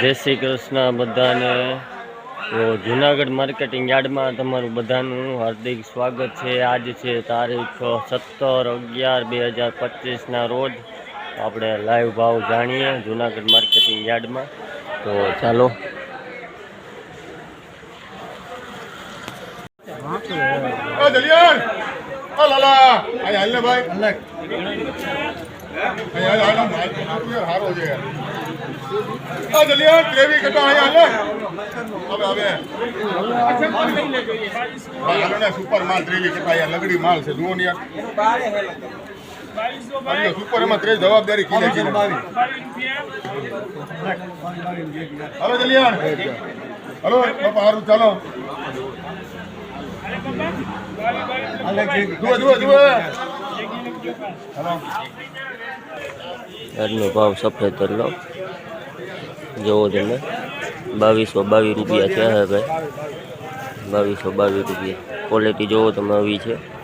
જય શ્રી કૃષ્ણ બધાને. તો જુનાગઢ માર્કેટિંગ યાર્ડમાં તમારું બધાનું હાર્દિક સ્વાગત છે. આજ છે તારીખ સત્તર અગિયાર બે હજાર પચીસના રોજ આપણે લાઈવ ભાવ જાણીએ જુનાગઢ માર્કેટિંગ યાર્ડમાં. તો ચાલો. ઓ જલિયાન! ઓ લાલા! આય હાલ ને ભાઈ. હારો છે. યાર ઓ જલિયાન ગ્રેવી કટો આય હાલ હવે હવે. સુપર માલ ગ્રેવી કટો યાર લગડી માલ છે જુઓ ને યાર. સુપર એમાં જવાબદારી કીધે છે હાલો જલિયાન હાલો બાપા હારું ચાલો. જુઓ જુઓ જુઓ. આજનો ભાવ સફેદ તરલો જોવો તમે. બાવીસો બાવીસ રૂપિયા છે હે ભાઈ. બાવીસો બાવીસ રૂપિયા. ક્વોલિટી જોવો તમે આવી છે.